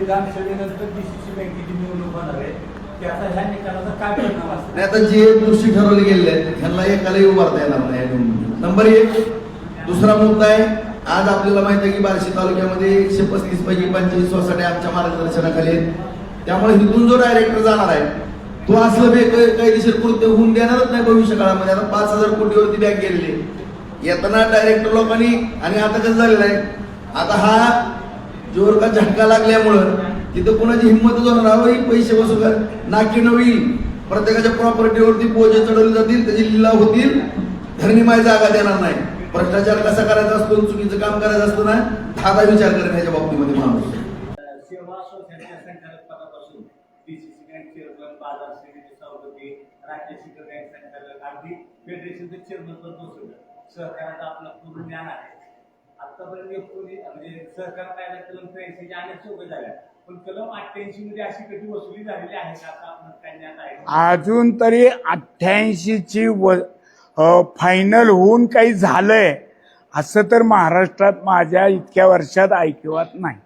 विधानसभेनंतर DCC बँकेची निवडणूक होणार आहे. त्याचा ह्या निकालाचा काय परिणाम असतो आता जे दोषी ठरवले गेले आहेत ह्यांना एकालाही उभारता येणार नाही नंबर एक दुसरा मुद्दा आहे आज आपल्याला माहीत आहे की बार्शी तालुक्यामध्ये एकशे पस्तीस पैकी पंचवीस सोसायटी आमच्या मार्गदर्शनाखाली आहेत. त्यामुळे तिथून जो डायरेक्टर जाणार आहे तो असलं बे कायदेशीर कृत्य होऊन देणारच नाही भविष्य काळामध्ये आता पाच हजार कोटीवरती बँक गेलेली येताना डायरेक्टर लोकांनी आणि आता कसं झालेलं आहे? आता हा जोर का झटका लागल्यामुळं तिथं कोणाची हिंमतच होणार हवं ही पैसे बसू कर नाकी नवी प्रत्येकाच्या प्रॉपर्टीवरती बोजे चढवले जातील त्याची लिलाव होतील. धरणी माय जागा देणार नाही. भ्रष्टाचार कसा करायचा असतो चुकीचं काम करायचं असतं ना धागा विचार करेन ह्याच्या बाबतीमध्ये माणूस राज्य शिखर बँक संचालक अगदी फेडरेशनचे चेअरमन पण पोहोचवलं सहकाराचं आपलं पूर्ण ज्ञान आहे. आतापर्यंत एकोणी म्हणजे सहकार कायदा कलम त्र्याऐंशी अनेक सोपे झाल्या पण कलम अठ्ठ्याऐंशी मध्ये अशी कधी वसुली झालेली आहे का? असं आपण सांगण्यात आहे. अजून तरी अठ्ठ्याऐंशीची व फायनल होऊन काही झालंय असं तर महाराष्ट्रात माझ्या इतक्या वर्षात ऐकिवात नाही.